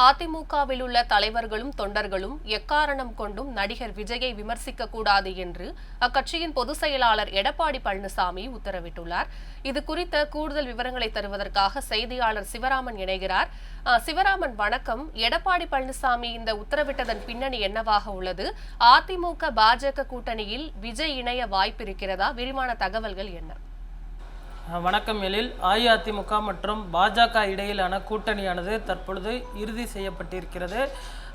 அதிமுகவில் உள்ள தலைவர்களும் தொண்டர்களும் எக்காரணம் கொண்டும் நடிகர் விஜயை விமர்சிக்க கூடாது என்று அக்கட்சியின் பொதுச் செயலாளர் எடப்பாடி பழனிசாமி உத்தரவிட்டுள்ளார். இது குறித்த கூடுதல் விவரங்களை தருவதற்காக செய்தியாளர் சிவராமன் இணைகிறார். சிவராமன் வணக்கம். எடப்பாடி பழனிசாமி இந்த உத்தரவிட்டதன் பின்னணி என்னவாக உள்ளது? அதிமுக பாஜக கூட்டணியில் விஜய் இணைய வாய்ப்பு இருக்கிறதா விரிவான தகவல்கள் என்ன? வணக்கம் எழில். அஇஅதிமுக மற்றும் பாஜக இடையிலான கூட்டணியானது தற்பொழுது இறுதி செய்யப்பட்டிருக்கிறது.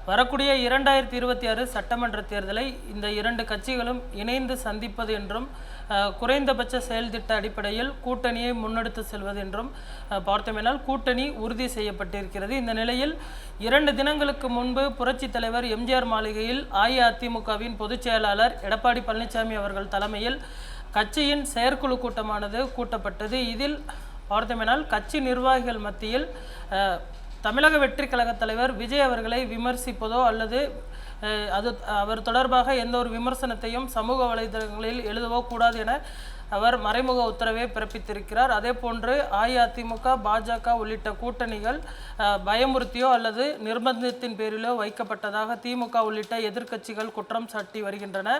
வரக்கூடிய இரண்டாயிரத்தி இருபத்தி ஆறு சட்டமன்ற தேர்தலை இந்த இரண்டு கட்சிகளும் இணைந்து சந்திப்பது என்றும் குறைந்தபட்ச செயல்திட்ட அடிப்படையில் கூட்டணியை முன்னெடுத்து செல்வது என்றும் பார்த்தோமேனால் கூட்டணி உறுதி செய்யப்பட்டிருக்கிறது. இந்த நிலையில் இரண்டு தினங்களுக்கு முன்பு புரட்சித் தலைவர் எம்ஜிஆர் மாளிகையில் அஇஅதிமுகவின் பொதுச் செயலாளர் எடப்பாடி பழனிசாமி அவர்கள் தலைமையில் கட்சியின் செயற்குழு கூட்டமானது கூட்டப்பட்டது. இதில் பார்த்தோமெனால் கட்சி நிர்வாகிகள் மத்தியில் தமிழக வெற்றி கழக தலைவர் விஜய் அவர்களை விமர்சிப்பதோ அல்லது அது அவர் தொடர்பாக எந்த ஒரு விமர்சனத்தையும் சமூக வலைதளங்களில் எழுதவோ கூடாது என அவர் மறைமுக உத்தரவை பிறப்பித்திருக்கிறார். அதே போன்று அஇஅதிமுக பாஜக உள்ளிட்ட கூட்டணிகள் பயமுறுத்தியோ அல்லது நிர்பந்தத்தின் பேரிலோ வைக்கப்பட்டதாக திமுக உள்ளிட்ட எதிர்க்கட்சிகள் குற்றம் சாட்டி வருகின்றன.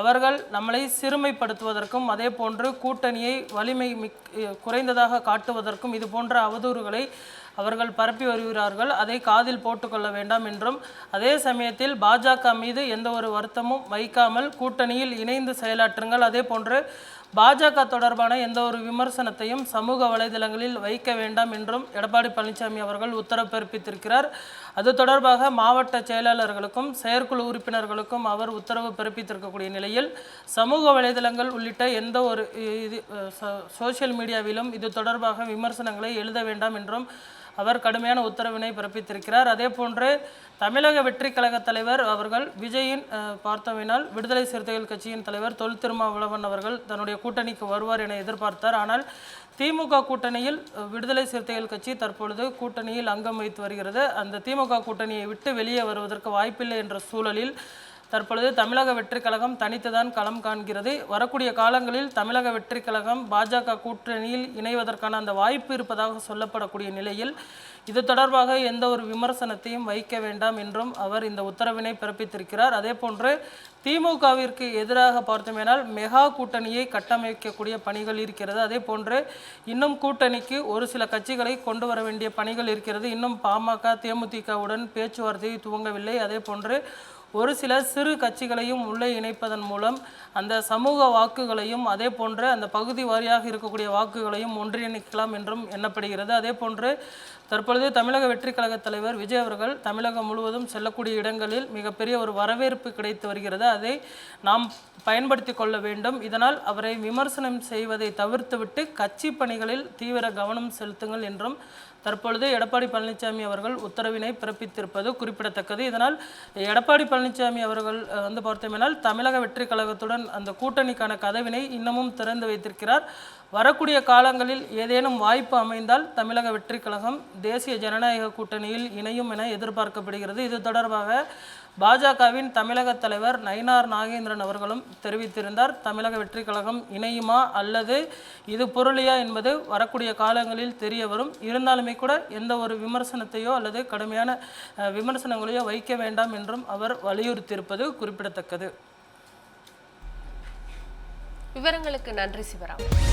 அவர்கள் நம்மளை சிறுமைப்படுத்துவதற்கும் அதே போன்று கூட்டணியை வலிமை மிக் குறைந்ததாக காட்டுவதற்கும் இது போன்ற அவதூறுகளை அவர்கள் பரப்பி வருகிறார்கள். அதை காதில் போட்டுக்கொள்ள வேண்டாம் என்றும் அதே சமயத்தில் பாஜக மீது எந்த ஒரு வருத்தமும் வைக்காமல் கூட்டணியில் இணைந்து செயலாற்றுங்கள். அதே போன்று பாஜக தொடர்பான எந்த ஒரு விமர்சனத்தையும் சமூக வலைதளங்களில் வைக்க வேண்டாம் என்றும் எடப்பாடி பழனிசாமி அவர்கள் உத்தரவு பிறப்பித்திருக்கிறார் அது தொடர்பாக மாவட்ட செயலாளர்களுக்கும் செயற்குழு உறுப்பினர்களுக்கும் அவர் உத்தரவு பிறப்பித்திருக்கக்கூடிய நிலையில் சமூக வலைதளங்கள் உள்ளிட்ட எந்த ஒரு இது சோஷியல் மீடியாவிலும் இது தொடர்பாக விமர்சனங்களை எழுத வேண்டாம் என்றும் அவர் கடுமையான உத்தரவினை பிறப்பித்திருக்கிறார். அதே போன்று தமிழக வெற்றி கழக தலைவர் அவர்கள் விஜயின் அஹ், விடுதலை சிறுத்தைகள் கட்சியின் தலைவர் தொல் திருமாவளவன் அவர்கள் தன்னுடைய கூட்டணிக்கு வருவார் என எதிர்பார்த்தார். ஆனால் திமுக கூட்டணியில் விடுதலை சிறுத்தைகள் கட்சி தற்பொழுது கூட்டணியில் அங்கம் வைத்து வருகிறது. அந்த திமுக கூட்டணியை விட்டு வெளியே வருவதற்கு வாய்ப்பில்லை என்ற சூழலில் தற்பொழுது தமிழக வெற்றிக் கழகம் தனித்துதான் களம் காண்கிறது. வரக்கூடிய காலங்களில் தமிழக வெற்றிக் கழகம் பாஜக கூட்டணியில் இணைவதற்கான அந்த வாய்ப்பு இருப்பதாக சொல்லப்படக்கூடிய நிலையில் இது தொடர்பாக எந்த ஒரு விமர்சனத்தையும் வைக்க வேண்டாம் என்றும் அவர் இந்த உத்தரவினை பிறப்பித்திருக்கிறார். அதே போன்று திமுகவிற்கு எதிராக பார்த்தோமேனால் மெகா கூட்டணியை கட்டமைக்கக்கூடிய பணிகள் இருக்கிறது. அதே போன்று இன்னும் கூட்டணிக்கு ஒரு சில கட்சிகளை கொண்டு வர வேண்டிய பணிகள் இருக்கிறது. இன்னும் பாமக தேமுதிகவுடன் பேச்சுவார்த்தை துவங்கவில்லை. அதே போன்று ஒரு சில சிறு கட்சிகளையும் உள்ளே இணைப்பதன் மூலம் அந்த சமூக வாக்குகளையும் அதே போன்று அந்த பகுதி வாரியாக இருக்கக்கூடிய வாக்குகளையும் ஒன்றிணைக்கலாம் என்றும் எண்ணப்படுகிறது. அதே போன்று தற்பொழுது தமிழக வெற்றி கழக தலைவர் விஜய் அவர்கள் தமிழகம் முழுவதும் செல்லக்கூடிய இடங்களில் மிகப்பெரிய ஒரு வரவேற்பு கிடைத்து வருகிறது. அதை நாம் பயன்படுத்தி கொள்ள வேண்டும். இதனால் அவரை விமர்சனம் செய்வதை தவிர்த்துவிட்டு கட்சி பணிகளில் தீவிர கவனம் செலுத்துங்கள் என்றும் தற்பொழுது எடப்பாடி பழனிசாமி அவர்கள் உத்தரவினை பிறப்பித்திருப்பது குறிப்பிடத்தக்கது. இதனால் எடப்பாடி பழனிசாமி அவர்கள் வந்து பார்த்தோமேனால் தமிழக வெற்றி கழகத்துடன் அந்த கூட்டணிக்கான கதவினை இன்னமும் திறந்து வைத்திருக்கிறார். வரக்கூடிய காலங்களில் ஏதேனும் வாய்ப்பு அமைந்தால் தமிழக வெற்றி கழகம் தேசிய ஜனநாயக கூட்டணியில் இணையும் என எதிர்பார்க்கப்படுகிறது. இது தொடர்பாக பாஜகவின் தமிழக தலைவர் நயினார் நாகேந்திரன் அவர்களும் தெரிவித்திருந்தார். தமிழக வெற்றி கழகம் இணையுமா அல்லது இது பொருளியா என்பது வரக்கூடிய காலங்களில் தெரிய வரும். இருந்தாலுமே கூட எந்த ஒரு விமர்சனத்தையோ அல்லது கடுமையான விமர்சனங்களையோ வைக்க வேண்டாம் என்றும் அவர் வலியுறுத்தியிருப்பது குறிப்பிடத்தக்கது. விவரங்களுக்கு நன்றி சிவராம்.